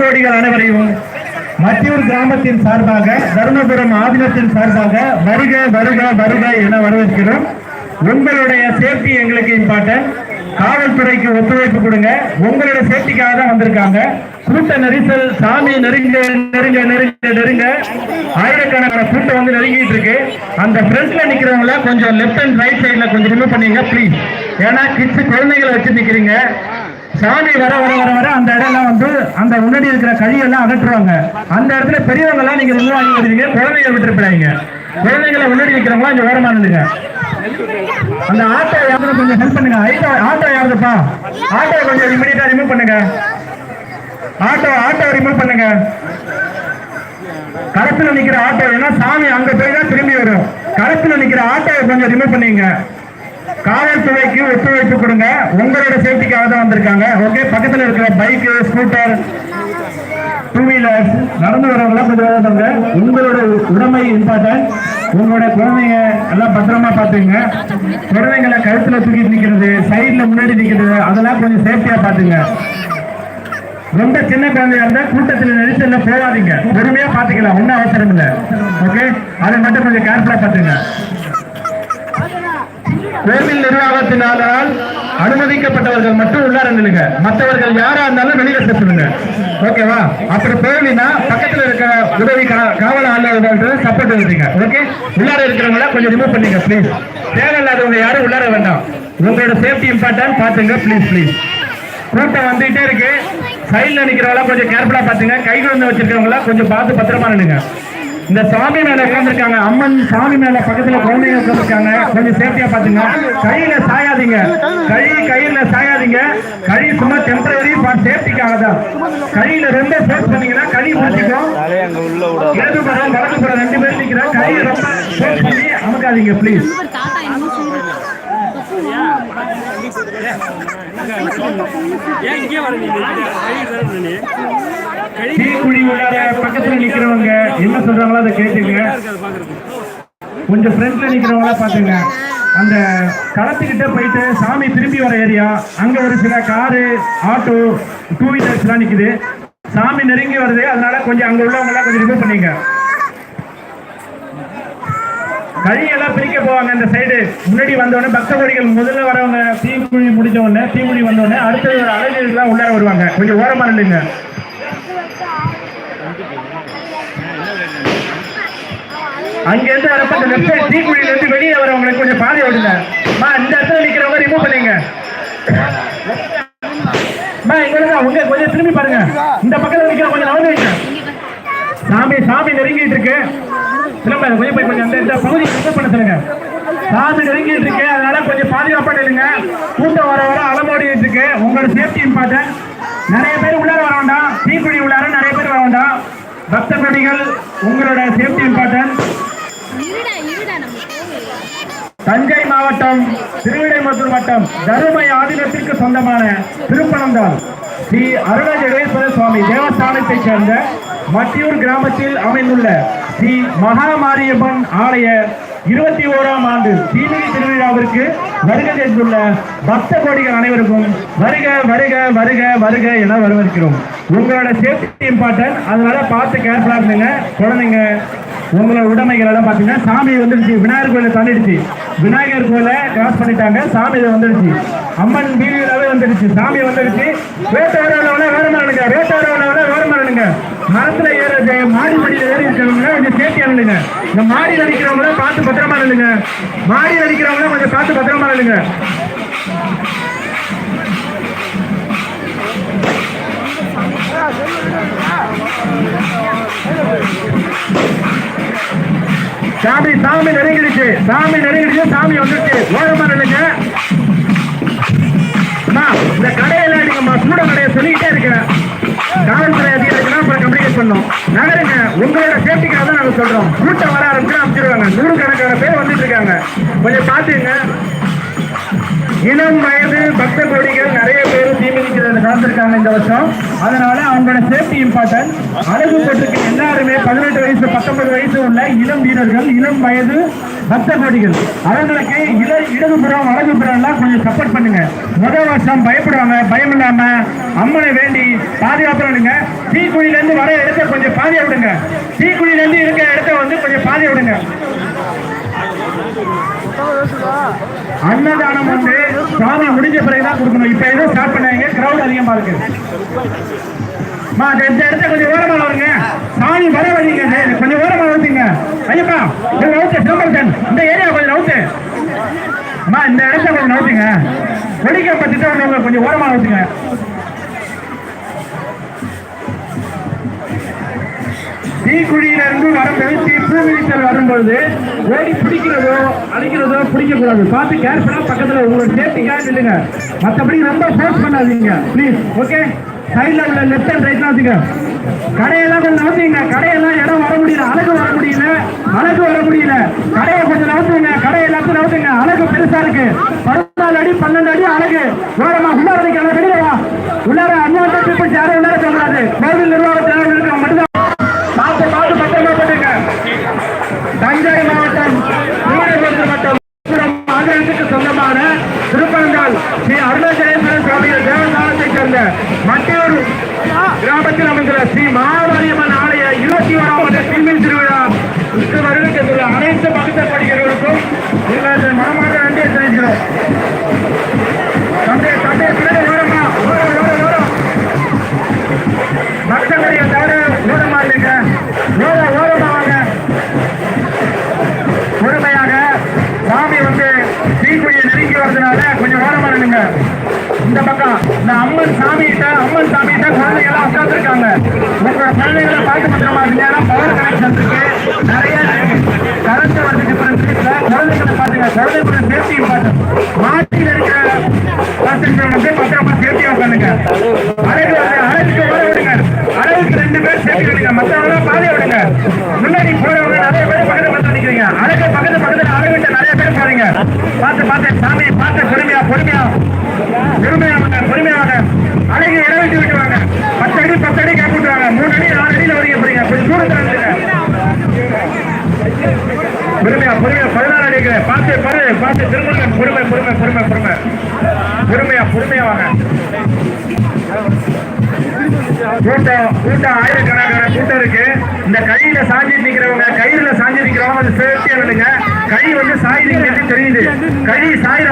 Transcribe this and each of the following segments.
கோடிகள் அனைவரையும் மத்தியூர் கிராமத்தின் சார்பாக தருமபுரம் ஆதீனத்தின் சார்பாக வருக வருக வருக என வரவேற்கிறோம். உங்களுடைய சேஃப்டி எங்களுக்கு இம்பார்ட்டன்ட் காவல்துறைக்கு ஒத்துழைப்பு கொடுங்க. உங்களுடைய சேஃப்டிக்காக தான் வந்திருக்காங்க. கூட்ட நெரிசல் சாமி நெருங்க நெருங்க நெருங்க நெருங்க. ஆயிரக்கணக்கான கூட்டம் வந்து நெருங்கிட்டு இருக்கு. அந்த ஃப்ரண்ட்ல நிக்கிறவங்கள கொஞ்சம் லெஃப்ட் அண்ட் ரைட் சைட்ல கொஞ்சம் ரிமூவ் பண்ணீங்க ப்ளீஸ் ஏன்னா கிட்ஸ் குழந்தைகளை வச்சு நிக்கிறீங்க. சாமி வர வர வர வர அந்த இடம்லாம் வந்து அந்த முன்னாடி இருக்கிற கழியெல்லாம் அகற்றுவாங்க. அந்த இடத்துல பெரியவங்க எல்லாம் நீங்க ரிமூவ் ஆகி வருவீங்க குழந்தைங்க விட்டுருப்பாங்க குழந்தைங்களை முன்னாடி நிக்கிறவங்களா இங்க ஓரமா நில்லுங்க அந்த ஆட்டோ யாரும் கொஞ்சம் ஹெல்ப் பண்ணுங்க. ஐட்டோ ஆட்டோ யாருப்பா ஆட்டோ கொஞ்சம் இமீடியட்டா ரிமூவ் பண்ணுங்க. ஆட்டோ ஆட்டோ ரிமூவ் பண்ணுங்க. கரத்துல நிக்கிற ஆட்டோ ஏன்னா சாமி அங்க போய் தான் திரும்பி வரும். கரத்துல நிக்கிற ஆட்டோ கொஞ்சம் ரிமூவ் பண்ணீங்க காவல்துறைக்கு ஒத்துழைப்பு கொடுங்க. உங்களோட சேஃப்டிக்காக தான் வந்திருக்காங்க. ஓகே பக்கத்தில் இருக்கிற பைக்கு ஸ்கூட்டர் டூ வீலர் நடந்து வரவங்களாம் கொஞ்சம் உங்களோட உடமை இம்பார்ட்டன்ட். உங்களோட குழந்தைங்க எல்லாம் பத்திரமா பார்த்துங்க குழந்தைங்களை கழுத்தில் தூக்கிட்டு நிற்கிறது சைடில் முன்னாடி நிற்கிறது அதெல்லாம் கொஞ்சம் சேஃப்டியாக பார்த்துங்க ரொம்ப சின்ன குழந்தையா இருந்தா கூட்டத்தில் நெரிசல்ல போகாதீங்க. பொறுமையா பாத்துக்கலாம் ஒன்னும் அவசரம் இல்லை. ஓகே அதை மட்டும் கொஞ்சம் கேர்ஃபுல்லா பாத்துங்க கோவில் நிர்வாகத்தினால் அனுமதிக்கப்பட்டவர்கள் மட்டும் உள்ளார நில்லுங்க. மற்றவர்கள் யாரா இருந்தாலும் வெளியில செத்துருங்க ஓகேவா? அப்புறம் போகலினா பக்கத்துல இருக்க உதவி காவல் ஆளுநர்கள் சப்போர்ட் எழுதுங்க ஓகே? உள்ளார இருக்கிறவங்கள கொஞ்சம் ரிமூவ் பண்ணுங்க ப்ளீஸ் தேவையில்லாதவங்க யாரும் உள்ளார வேண்டாம். உங்களோட சேஃப்டி இம்பார்ட்டன் பாத்துங்க ப்ளீஸ் ப்ளீஸ் கூட்டம் வந்துகிட்டே இருக்கு. சைடில் நிக்கிறவங்கள கொஞ்சம் கேர்ஃபுல்லா பாத்துங்க. கை குழந்தை வச்சிருக்கவங்கள கொஞ்சம் பார்த்து பத்திரமா நில்லுங்க. இந்த சாமி மேல உட்கார்ந்திருக்காங்க. அம்மன் சாமி மேல பக்கத்துல குழந்தைங்க உட்கார்ந்திருக்காங்க. கொஞ்சம் சேஃப்டியா பாத்துங்க. கையில சாயாதீங்க. கை கையில சாயாதீங்க. கை சும்மா டெம்பரரி சேஃப்டிக்காக தான். கையில ரொம்ப ஃபோர்ஸ் பண்ணீங்கன்னா கை முடிச்சுக்கும் இடது புறம் வலது ரெண்டு பேர் நிக்கிறா கையை ரொம்ப ஃபோர்ஸ் பண்ணி அமுக்காதீங்க ப்ளீஸ் தாத்தா என்னமோ சொல்றாரு ஏன் இங்கே வர நீ கை தரணும் நீ கை தீக்குழி உள்ளார பக்கத்துல நிக்கிறவங்க என்ன சொல்றாங்களோ அதை கேட்டுங்க கொஞ்சம் ஃப்ரண்ட்ல நிக்கிறவங்கள பாத்துங்க அந்த களத்துக்கிட்ட போயிட்டு சாமி திரும்பி வர ஏரியா அங்க ஒரு சில காரு ஆட்டோ டூ வீலர்ஸ் எல்லாம் நிக்குது. சாமி நெருங்கி வருது. அதனால கொஞ்சம் அங்க உள்ளவங்க எல்லாம் கொஞ்சம் ரிமூவ் பண்ணீங்க கழியெல்லாம் பிரிக்க போவாங்க இந்த சைடு முன்னாடி வந்தோடனே பக்த கோடிகள் முதல்ல வரவங்க தீக்குழி முடிஞ்ச உடனே தீக்குழி வந்தோடனே அடுத்தது ஒரு அலைஞர்கள்லாம் உள்ளார வருவாங்க. கொஞ்சம் ஓரமா இல்லைங்க அங்கேருந்து வரப்ப அந்த லெஃப்ட் சைடு தீக்குழியில இருந்து வெளியே வரவங்களுக்கு கொஞ்சம் பாதை விடுங்க. மா இந்த இடத்துல நிக்கிறவங்க ரிமூவ் பண்ணுங்க. மா இங்க இருங்க உங்க கொஞ்சம் திரும்பி பாருங்க. இந்த பக்கத்துல நிக்கிற கொஞ்சம் நவந்து வைங்க சாமி சாமி நெருங்கிட்டு இருக்கு. திரும்ப கொஞ்சம் போய் கொஞ்சம் அந்த பகுதி பண்ண சொல்லுங்க. சாமி நெருங்கிட்டு இருக்கு. அதனால கொஞ்சம் பாதுகாப்பாக நில்லுங்க. கூட்டம் வர வர அலமோடிட்டு இருக்கு. உங்களோட சேஃப்டி இம்பார்ட்டன்ட் நிறைய பேர் உள்ளார வர வேண்டாம். தீக்குழி உள்ளார நிறைய பேர் வர வேண்டாம். பக்த கொடிகள் உங்களோட சேஃப்டி இம்பார்ட்டன்ட் தஞ்சை மாவட்டம் திருவிடைமத்தூர் வட்டம் தருமை ஆதீனத்திற்கு சொந்தமான திருப்பனந்தாள் ஸ்ரீ அருண சுவாமி தேவஸ்தானத்தைச் சேர்ந்த மத்தியூர் கிராமத்தில் அமைந்துள்ள ஸ்ரீ மகாமாரியம்மன் ஆலய இருபத்தி ஓராம் ஆண்டு தீமிதி திருவிழாவிற்கு வருகை தந்துள்ள பக்த கோடிகள் அனைவருக்கும் வருக வருக வருக வருக என வரவேற்கிறோம். உங்களோட சேஃப்டி இம்பார்ட்டன்ட் அதனால பார்த்து கேர்ஃபுல்லாக இருந்தீங்க. குழந்தைங்க உங்களோட உடைமைகள் எல்லாம் பார்த்தீங்கன்னா சாமி வந்துடுச்சு. விநாயகர் கோயிலை தாண்டிடுச்சு. விநாயகர் கோயிலை கிராஸ் பண்ணிட்டாங்க. சாமி வந்துடுச்சு. அம்மன் வீடியோவே வந்துடுச்சு. சாமி வந்துடுச்சு. வேட்டாரவன வேற மரணுங்க வேட்டாரவன வேற மாறனுங்க மரத்துல ஏற மாடி படியில ஏறி இருக்கிறவங்க கொஞ்சம் சேஃப்டியா நில்லுங்க. இந்த மாடி அடிக்கிறவங்கள பார்த்து பத்திரமா நில்லுங்க. மாடி அடிக்கிறவங்கள கொஞ்சம் பார்த்து பத்திரமா நில்லுங்க. சாமி சாமி நெருங்கிடுச்சு. சாமி நெருங்கிடுச்சு சாமி வந்துருச்சு ஓரமா நில்லுங்க. இந்த கடையில நீங்க சூட கடையை சொல்லிக்கிட்டே இருக்கிறேன் காவல்துறை அதிகாரிகள் அப்புறம் கம்யூனிகேட் பண்ணோம். நகருங்க உங்களோட சேஃப்டிக்காக தான் நாங்க சொல்றோம். கூட்டம் வர ஆரம்பிச்சு அமைச்சிருவாங்க. நூறு கணக்கான பேர் வந்துட்டு இருக்காங்க. கொஞ்சம் பாத்துங்க இளம் வயது பக்த கோடிகள் நிறைய பேர் திமுக கலந்துருக்காங்க இந்த வருஷம். அதனால அவங்களோட சேஃப்டி இம்பார்ட்டன்ட் அழகு போட்டிருக்க எல்லாருமே பதினெட்டு வயசு பத்தொன்பது வயசு உள்ள இளம் வீரர்கள் இளம் வயது பக்த கோடிகள். அவங்களுக்கு இட இடதுபுறம் வலதுபுறம் எல்லாம் கொஞ்சம் சப்போர்ட் பண்ணுங்க. முதல் வருஷம் பயப்படுவாங்க பயம் இல்லாம அம்மனை வேண்டி பாதுகாப்பு தீக்குழியிலேருந்து வர இடத்த கொஞ்சம் பாதையை விடுங்க. தீக்குழியிலேருந்து இருக்கிற இடத்த வந்து கொஞ்சம் பாதையை விடுங்க. அன்னதானம் வந்து சாமி முடிஞ்ச பிறகுதான் கொடுக்கணும். இப்ப எதுவும் ஸ்டார்ட் பண்ணாங்க கிரௌட் அதிகமா இருக்கு. மா இந்த இந்த இடத்த கொஞ்சம் ஓரமா வருங்க சாமி வர வழிங்க. இது. கொஞ்சம் ஓரமா வந்துங்க ஐயப்பா இந்த நவுத்து சிதம்பரத்தன் இந்த ஏரியா கொஞ்சம் நவுத்து அம்மா இந்த இடத்த கொஞ்சம் நவுத்துங்க ஒடிக்க பத்திட்டு கொஞ்சம் ஓரமா நவுத்துங்க தீக்குழியில இருந்து வரும்போது தீ பூமிச்சல் வரும்பொழுது ஓடி பிடிக்கிறதோ அடிக்கிறதோ பிடிக்கக்கூடாது. பார்த்து கேர்ஃபுல்லாக பக்கத்தில் உங்களோட சேஃப்டிக்காக நில்லுங்க. மற்றபடி ரொம்ப ஃபோர்ஸ் பண்ணாதீங்க. ப்ளீஸ் ஓகே சைடில் உள்ள லெஃப்ட் அண்ட் ரைட்லாம் வச்சுங்க. கடையெல்லாம் கொஞ்சம் நவுத்துங்க கடையெல்லாம் இடம் வர முடியல. அழகு வர முடியல. அழகு வர முடியல. கடையை கொஞ்சம் நவுத்துங்க கடை எல்லாத்தையும் நவுத்துங்க அழகு பெருசா இருக்கு. பதினாலு அடி பன்னெண்டு அடி அழகு. வேறமா உள்ளார வைக்கலாம் வெளியில வா. உள்ளார அஞ்சாவது பீப்புள்ஸ் யாரும் உள்ளார சொல்லக்கூடாது கோவில் நிர்வாகம் அம்மன் சாமிகிட்ட அம்மன் சாமிகிட்ட கிட்ட எல்லாம் உட்காந்துருக்காங்க உங்களோட குழந்தைகளை பார்த்து பத்திரமா இருங்க. ஏன்னா பவர் கனெக்ஷன் இருக்கு. நிறைய கரண்ட் வந்துட்டு டிஃபரன்ஸ் குழந்தைகளை பாத்துங்க குழந்தைங்களோட சேஃப்டி பார்த்து மாட்டியில் இருக்கிற பேசஞ்சர் வந்து பத்திரமா சேஃப்டியா உட்காந்துங்க. அழகு அழகுக்கு ஓட விடுங்க. அழகுக்கு ரெண்டு பேர் சேஃப்டி விடுங்க மற்றவங்க பாதை விடுங்க. பொறுமையா பதினாறு அடிக்கிற பார்த்து பாரு பார்த்து திரும்ப பொறுமை பொறுமை பொறுமை பொறுமை. பொறுமையா பொறுமையா வாங்க. கூட்டம் கூட்டம் ஆயிரக்கணக்கான கூட்டம் இருக்கு. இந்த கையில சாஞ்சி நிக்கிறவங்க கயிறுல சாஞ்சி நிக்கிறவங்க கொஞ்சம் சேஃப்டியா நில்லுங்க. கை வந்து சாயுதுங்கிறது தெரியுது. கை சாயிற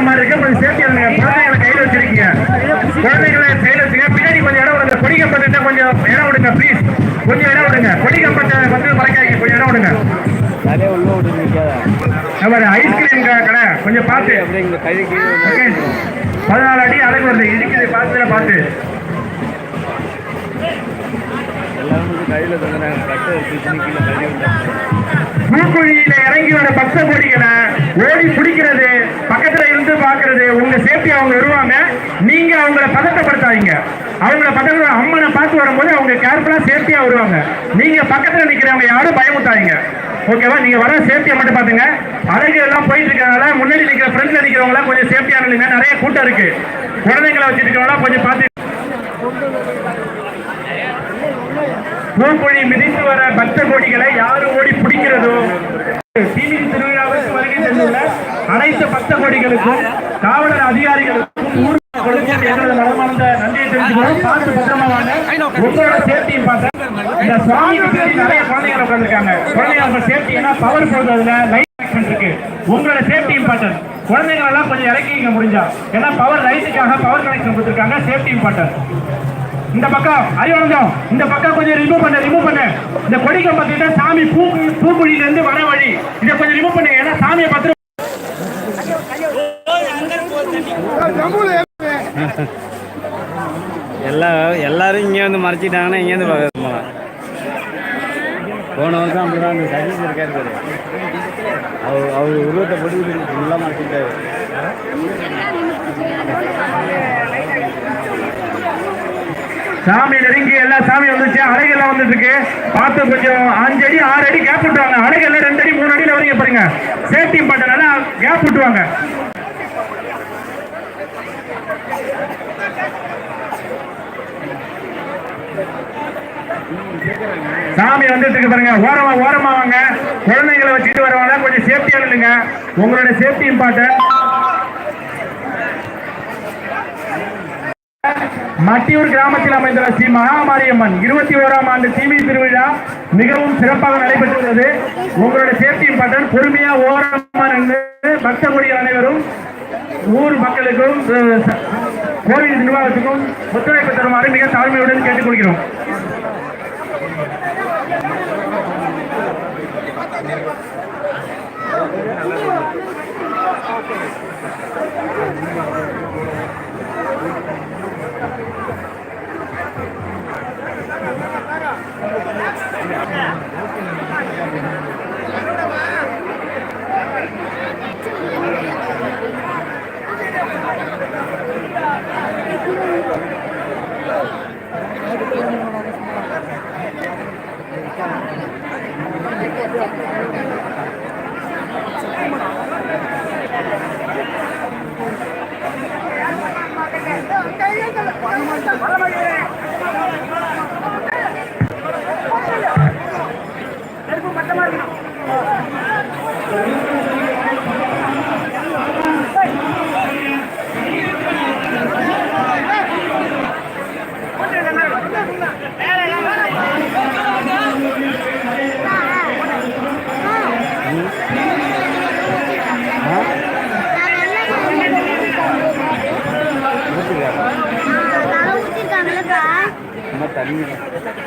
நம்ம ஐஸ்கிரீம் கடை. கொஞ்சம் பார்த்து. பதினாலு அடி அழகு வருது. இடிக்கிறது பார்த்து பார்த்து. பூக்குழியில இறங்கி வர பக்த கொடிகளை ஓடி பிடிக்கிறது பக்கத்துல இருந்து பாக்குறது உங்க சேஃப்டி அவங்க வருவாங்க நீங்க அவங்கள பதட்டப்படுத்தாதீங்க. அவங்கள பக்கத்துல அம்மனை பார்த்து வரும்போது அவங்க கேர்ஃபுல்லா சேஃப்டியா வருவாங்க. நீங்க பக்கத்துல நிக்கிறவங்க யாரும் பயமுத்தாதீங்க ஓகேவா நீங்க வர சேஃப்டியா மட்டும் பாத்துங்க அழகு எல்லாம் போயிட்டு இருக்கறனால முன்னாடி நிக்கிற ஃப்ரண்ட்ல நிக்கிறவங்க எல்லாம் கொஞ்சம் சேஃப்டியா நில்லுங்க நிறைய கூட்டம் இருக்கு. குழந்தைங்களை வச்சிருக்கவங்க கொஞ்சம் பார்த்து பூக்குழி மிதித்து வர பக்த கோடிகளை யாரு ஓடி பிடிக்கிறதோ? தீமிதி திருவிழாவுக்கு வருகை தந்துள்ள அனைத்து பக்த கோடிகளுக்கும் காவலர் அதிகாரிகளுக்கும் நன்றியை பார்த்து பத்திரமா வாங்க உங்களோட சேஃப்டியும் இந்த நிறைய குழந்தைகள் உட்காந்துருக்காங்க குழந்தைங்க சேஃப்டி ஏன்னா பவர் லைட் இருக்கு உங்களோட சேஃப்டி இம்பார்ட்டன்ட் குழந்தைகள் எல்லாம் கொஞ்சம் இறக்கிங்க முடிஞ்சா ஏன்னா பவர் லைட்டுக்காக பவர் கனெக்ஷன் கொடுத்துருக்காங்க சேஃப்டி இம்பார்ட்டன்ட் இந்த பக்கம் அறிவானந்தம் இந்த பக்கம் கொஞ்சம் ரிமூவ் பண்ண ரிமூவ் பண்ண. இந்த கொடிக்கம் சாமி பூ பூக்குழியில இருந்து வர வழி. இதை கொஞ்சம் ரிமூவ் பண்ணுங்க ஏன்னா சாமியை பார்த்து எல்லா எல்லாரும் இங்கே வந்து மறைச்சிட்டாங்கன்னா இங்கேருந்து பார்க்க போகலாம் போன வருஷம் அப்படிதான் அந்த சதீஷ் இருக்காரு பாரு. அவர் அவர் உருவத்தை போட்டு ஃபுல்லாக மறைச்சிட்டாரு. சாமி நெருங்கி எல்லா சாமி வந்துச்சு. அடைகள்லாம் வந்துட்டு இருக்கு பார்த்து கொஞ்சம் அஞ்சு அடி ஆறு அடி கேப் விட்டுவாங்க அலைகள் ரெண்டு அடி மூணு அடியில் வரீங்க பாருங்க. சேஃப்டி பட்டனால கேப் விட்டுவாங்க சாமி வந்துட்டு இருக்கு பாருங்க. ஓரமா ஓரமா வாங்க. குழந்தைங்களை வச்சுட்டு வருவாங்க. கொஞ்சம் சேஃப்டியா இல்லைங்க உங்களோட சேஃப்டி இம்பார்ட்டன்ட் மட்டியூர் கிராமத்தில் அமைந்துள்ள ஸ்ரீ மகாமாரியம்மன் இருபத்தி ஓராம் ஆண்டு தீமை திருவிழா மிகவும் சிறப்பாக நடைபெற்றுள்ளது. உங்களோட சேஃப்டி இம்பார்ட்டன் பொறுமையா ஓரமா நின்று பக்த கொடிகள் அனைவரும் ஊர் மக்களுக்கும் கோவில் நிர்வாகத்துக்கும் ஒத்துழைப்பு தருமாறு மிக தாழ்மையுடன் கேட்டுக்கொள்கிறோம். சும்மா தண்ணி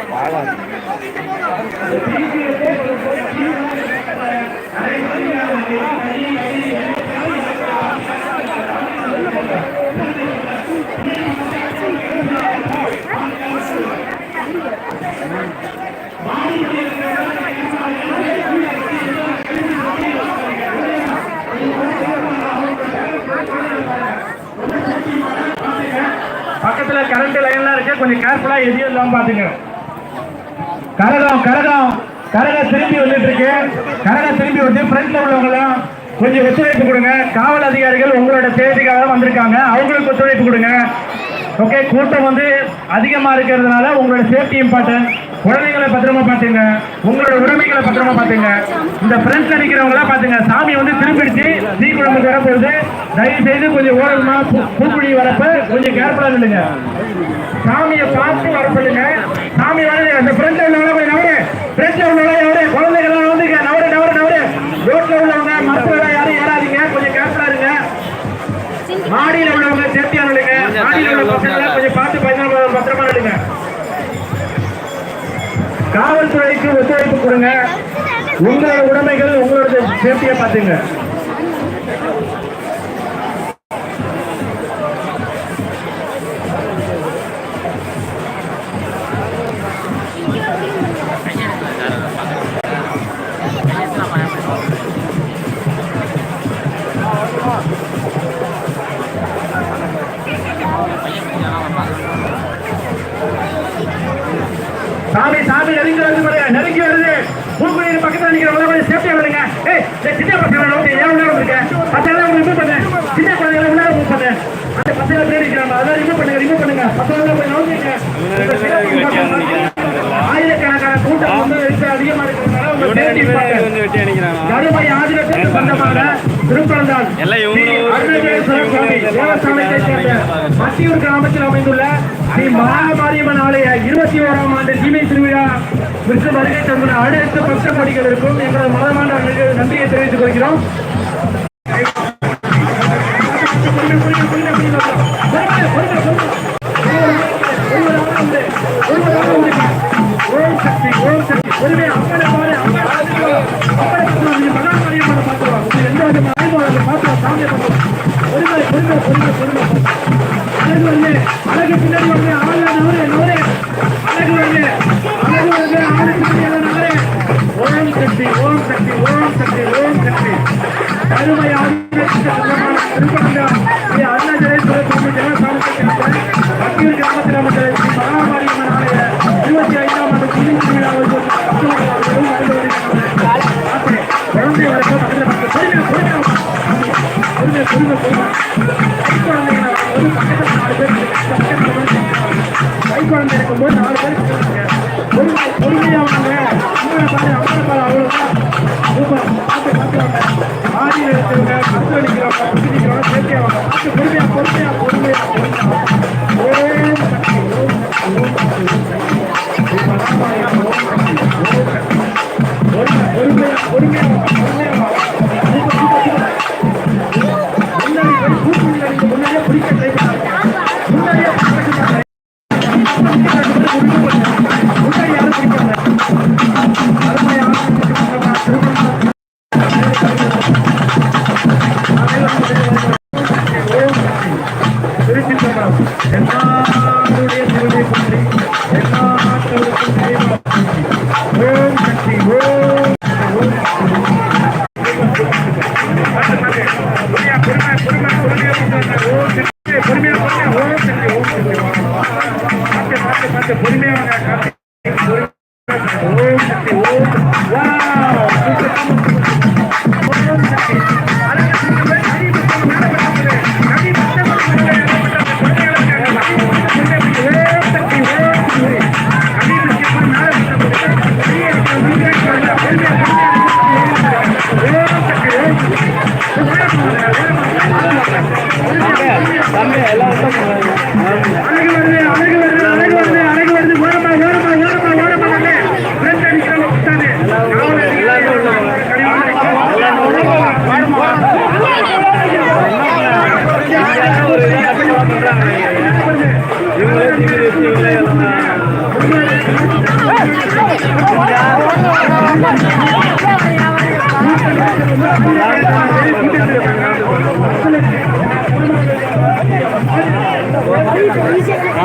பாலம் இடத்துல கரண்ட் லைன்லாம் இருக்கு கொஞ்சம் கேர்ஃபுல்லா எதையும் இல்லாம பாத்துங்க. கரகம் கரகம். கரகம் திரும்பி வந்துட்டு இருக்கு. கரகம் திரும்பி வந்து ஃப்ரண்ட்ல உள்ளவங்களாம் கொஞ்சம் ஒத்துழைப்பு கொடுங்க. காவல் அதிகாரிகள் உங்களோட தேவைக்காக வந்திருக்காங்க. அவங்களுக்கு ஒத்துழைப்பு கொடுங்க. ஓகே கூட்டம் வந்து அதிகமா இருக்கிறதுனால உங்களோட சேஃப்டி இம்பார்ட்டன்ட் குழந்தைங்களை பத்திரமா பாத்துங்க. உங்களோட உரிமைகளை பத்திரமா பாத்துங்க. இந்த ஃப்ரெண்ட்ஸ் நிக்கிறவங்களா பாத்துங்க. சாமி வந்து திரும்பிடுச்சு. தீ குழம்பு வரப்போகுது தயவு செய்து கொஞ்சம் ஓரமா பூக்குழி வரப்ப கொஞ்சம் கேர்ஃபுல்லா நில்லுங்க. சாமியை பார்த்து வரப்படுங்க சாமி வரது அந்த ஃப்ரெண்ட்ல உள்ளவங்க போய் நவரு ஃப்ரெண்ட்ல உள்ளவங்க நவரு குழந்தைகள் வந்து நவரு நவரு நவரு. ரோட்ல உள்ளவங்க மரத்துல யாரும் ஏறாதீங்க. கொஞ்சம் கேர்ஃபுல்லா இருங்க. மாடியில் உள்ளவங்க சேஃப்டியா நில்லுங்க. மாடியில் உள்ள பசங்க கொஞ்சம் பார்த்து பத்திரமா பத்திரமா நில்லுங்க. காவல்துறைக்கு ஒத்துழைப்பு கொடுங்க. உங்களோட உடைமைகள் உங்களோட சேஃப்டியை பார்த்துங்க. கூட்டம் வந்து அதிகமா இருக்கிறதுனால கருமை சொந்தமான தேவஸ்தானத்தை சேர்ந்த மத்தியூர் கிராமத்தில் அமைந்துள்ள ஸ்ரீ மகாமாரியம்மன் ஆலய இருபத்தி ஓராம் ஆண்டு சீமை திருவிழா விற்று வருகை தந்துள்ள அனைத்து பக்த கொடிகளுக்கும் எங்களது மதமான நன்றியை தெரிவித்துக் கொள்கிறோம். பொறுமை பொறுமை பொறுமை பொறுமை அழகு வந்து அழகு பின்னாடி வந்து ஆள நவரே நவரே அழகு வந்து அழகு வந்து ஆளுக்கு பின்னாடி ஓம் சக்தி ஓம் சக்தி ஓம் சக்தி ஓம் சக்தி கருமை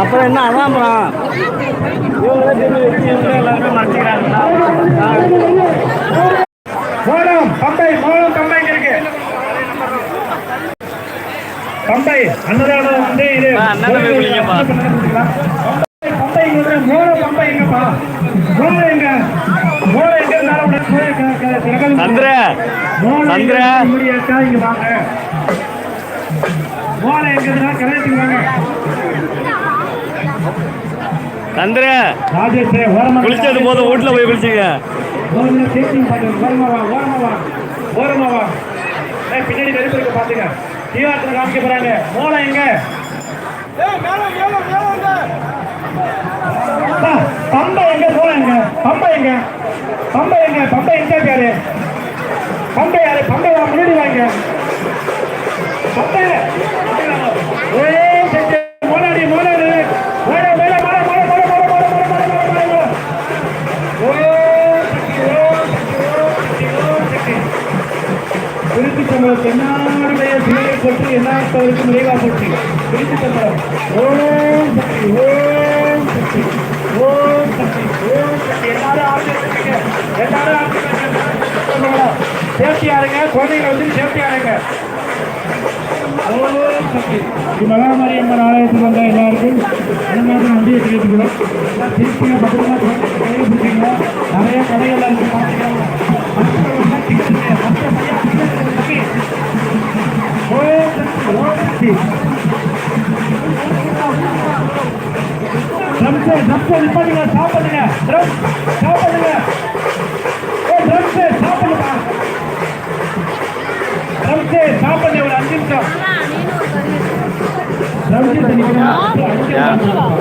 அப்புறம் என்ன அதான் அப்புறம். மோடம் பம்பை மோடம் பம்பை இருக்கு. பம்பை அன்னதானம் வந்து இது. பம்பை மோட பம்பை எங்கப்பா மோட எங்க? மோட எங்க சந்திர சந்திர. இங்க வாங்க. மோட எங்க கரெக்டுங்க வாங்க. சந்திர குளிச்சது போதும். வீட்டுல போய் குளிச்சுங்க. பின்னாடி நெருப்பு இருக்கு பாத்துங்க தீவாரத்துல காமிக்க போறாங்க. மோளம் எங்க? அப்பா, பம்பை எங்க மோளம் எங்க? பம்பை எங்க? பம்பை எங்க? பம்பை எங்க யாரு பம்பை யாரு? பம்பை முன்னாடி வாங்க. பம்பை. திருச்சி சம்பளம் தென்னாடுடைய சிலையை போட்டு எல்லாத்தவருக்கும் நிறைவா போட்டு திருச்சி சம்பளம் ஓம் சக்தி ஓம் சக்தி ஓம் சக்தி ஓம் சக்தி. எல்லாரும் ஆரம்பிச்சிருக்கீங்க எல்லாரும் ஆரம்பிச்சிருக்கீங்க சேஃப்டியா இருங்க குழந்தைங்க வந்து சேஃப்டியா இருங்க ஓம் மகாமாரியம்மன் ஆலயத்துக்கு வந்த எல்லாருக்கும் அனுமதி நன்றியை தெரிவித்துக்கிறோம். எல்லாம் பத்திரமா நிறைய கடைகள்லாம் இருக்கு. பார்த்துக்கலாம் ட்ரம்ஸ் ட்ரம்ஸ் நிப்பாட்டுங்க ஸ்டாப் பண்ணுங்க ட்ரம் ஸ்டாப் பண்ணுங்க ஓ ட்ரம்ஸ் ஸ்டாப் பண்ணுங்க ட்ரம்ஸ் ஸ்டாப் பண்ணி ஒரு அஞ்சு நிமிஷம் ட்ரம்ஸ் நிக்கணும்